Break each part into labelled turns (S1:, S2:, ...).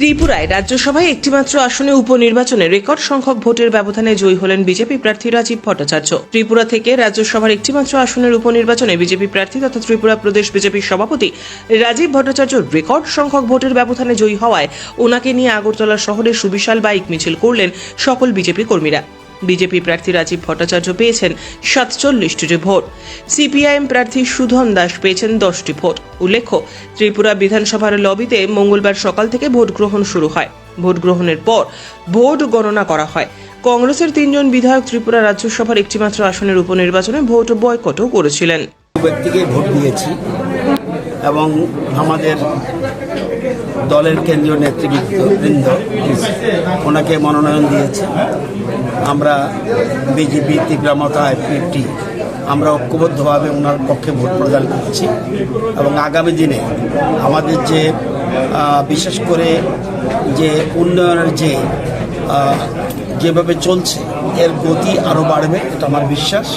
S1: ত্রিপুরায় রাজ্যসভায় একটিমাত্র আসনে উপনির্বাচনে রেকর্ড সংখ্যক ভোটের ব্যবধানে জয়ী হলেন বিজেপি প্রার্থী রাজীব ভট্টাচার্য। ত্রিপুরা থেকে রাজ্যসভার একটিমাত্র আসনের উপনির্বাচনে বিজেপি প্রার্থী তথা ত্রিপুরা প্রদেশ বিজেপির সভাপতি রাজীব ভট্টাচার্য রেকর্ড সংখ্যক ভোটের ব্যবধানে জয়ী হওয়ায় ওনাকে নিয়ে আগরতলা শহরে সুবিশাল বাইক মিছিল করলেন সকল বিজেপি কর্মীরা। বিজেপি প্রার্থী রাজীব ভট্টাচার্য পেয়েছেন সাতচল্লিশটি ভোট। সিপিআইএম প্রার্থী সুধন দাস পেয়েছেন দশটি ভোট। উল্লেখ্য, ত্রিপুরা বিধানসভার লবিতে মঙ্গলবার সকাল থেকে ভোট গ্রহণ শুরু হয়। ভোট গ্রহণের পর ভোট গণনা করা হয়। কংগ্রেসের তিনজন বিধায়ক ত্রিপুরা রাজ্যসভার একটিমাত্র আসনের উপনির্বাচনে ভোট বয়কটও করেছিলেন।
S2: ব্যক্তিকে ভোট দিয়েছি এবং আমাদের দলের কেন্দ্রীয় নেতৃবৃন্দ ওনাকে মনোনয়ন দিয়েছে। আমরা বিজেপি তীব্রমতা ফিফটি আমরা ঐক্যবদ্ধভাবে ওনার পক্ষে ভোট প্রদান করছি এবং আগামী দিনে আমাদের যে বিশেষ করে যে উন্নয়নের যে যেভাবে চলছে, এর গতি আরও বাড়বে, এটা আমার বিশ্বাস।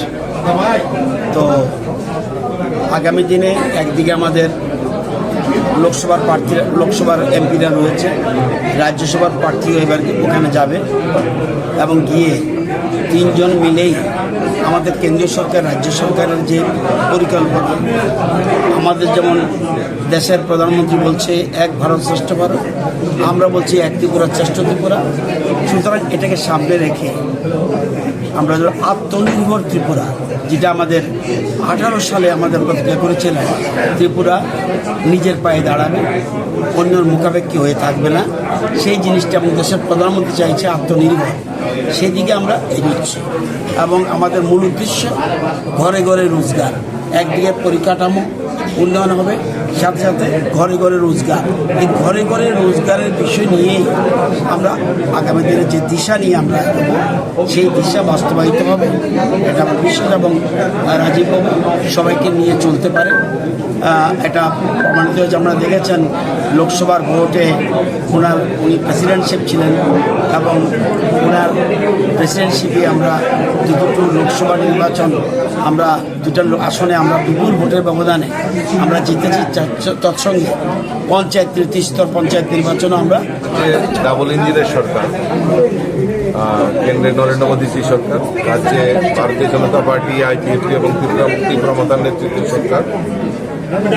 S2: তো আগামী দিনে একদিকে আমাদের লোকসভার প্রার্থী লোকসভার এমপিরা রয়েছে। রাজ্যসভার প্রার্থীও এবার ওখানে যাবে এবং গিয়ে তিনজন মিলেই আমাদের কেন্দ্রীয় সরকার, রাজ্য সরকারের যে পরিকল্পনা, আমাদের যেমন দেশের প্রধানমন্ত্রী বলছে, এক ভারত শ্রেষ্ঠ ভারত, আমরা বলছি এক ত্রিপুরা শ্রেষ্ঠ ত্রিপুরা। সুতরাং এটাকে সামনে রেখে আমরা আত্মনির্ভর ত্রিপুরা, যেটা আমাদের আঠারো সালে আমাদের প্রতিজ্ঞা করেছিলেন ত্রিপুরা নিজের পায়ে দাঁড়াবে, অন্যের মুখাপেক্ষী হয়ে থাকবে না। সেই জিনিসটা এবং দেশের প্রধানমন্ত্রী চাইছে আত্মনির্ভর। সেদিকে আমরা এগিয়েছি এবং আমাদের মূল উদ্দেশ্য ঘরে ঘরে রোজগার একদিকে পরিকাঠামো উন্নয়ন হবে। সাথে সাথে ঘরে ঘরে রোজগার। এই ঘরে ঘরে রোজগারের বিষয় নিয়েই আমরা আগামী দিনে যে দিশা নিয়ে আমরা সেই দিশা বাস্তবায়িত হবে। এটা আমার বিশ্বাস এবং রাজীব বাবু সবাইকে নিয়ে চলতে পারে। এটা প্রমাণিত হয়েছে আপনারা দেখেছেন, লোকসভার ভোটে ওনার উনি প্রেসিডেন্টশিপ ছিলেন এবং ওনার প্রেসিডেন্টশিপে আমরা দুটো লোকসভা নির্বাচন, আমরা দুটা আসনে আমরা দুপুর ভোটের ব্যবধানে আমরা জিতেছি তৎসঙ্গে। পঞ্চায়েত তৃতীয় স্তর পঞ্চায়েত নির্বাচনও আমরা
S3: ডাবল ইঞ্জিনের সরকার আহ, কেন্দ্রে নরেন্দ্র মোদীজি সরকার রাজ্যে ভারতীয় জনতা পার্টি আইপিএফটি এবং ত্রিপুরা ত্রিপুরা মাতার নেতৃত্বের সরকার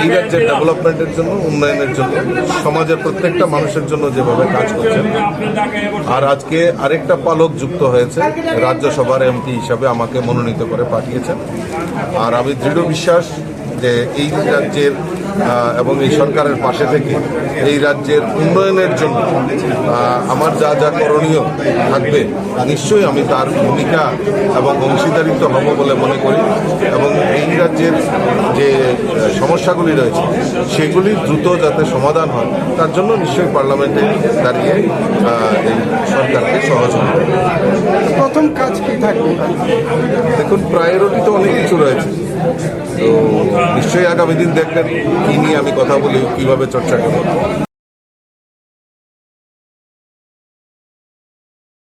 S3: এই রাজ্যের ডেভেলপমেন্টের জন্য উন্নয়নের জন্য সমাজের প্রত্যেকটা মানুষের জন্য যেভাবে কাজ করছেন। আর আজকে আরেকটা পালক যুক্ত হয়েছে রাজ্যসভার এমপি হিসাবে আমাকে মনোনীত করে পাঠিয়েছেন। আর আমি দৃঢ় বিশ্বাস যে এই রাজ্যের এবং এই সরকারের পাশে থেকে এই রাজ্যের উন্নয়নের জন্য আমার যা যা করণীয় থাকবে নিশ্চয়ই আমি তার ভূমিকা এবং অংশীদারিত্ব হব বলে মনে করি। এবং এই রাজ্যের যে সমস্যাগুলি রয়েছে সেগুলি দ্রুত যাতে সমাধান হয় তার জন্য নিশ্চয়ই পার্লামেন্টে দাঁড়িয়ে এই সরকারকে সহযোগিতা।
S4: প্রথম কাজ কি থাকবে?
S3: দেখুন প্রায়োরিটি তো অনেক কিছু রয়েছে। তো নিশ্চয়ই আগামী দিন দেখবেন কি নিয়ে আমি কথা বলি কীভাবে চর্চা করব?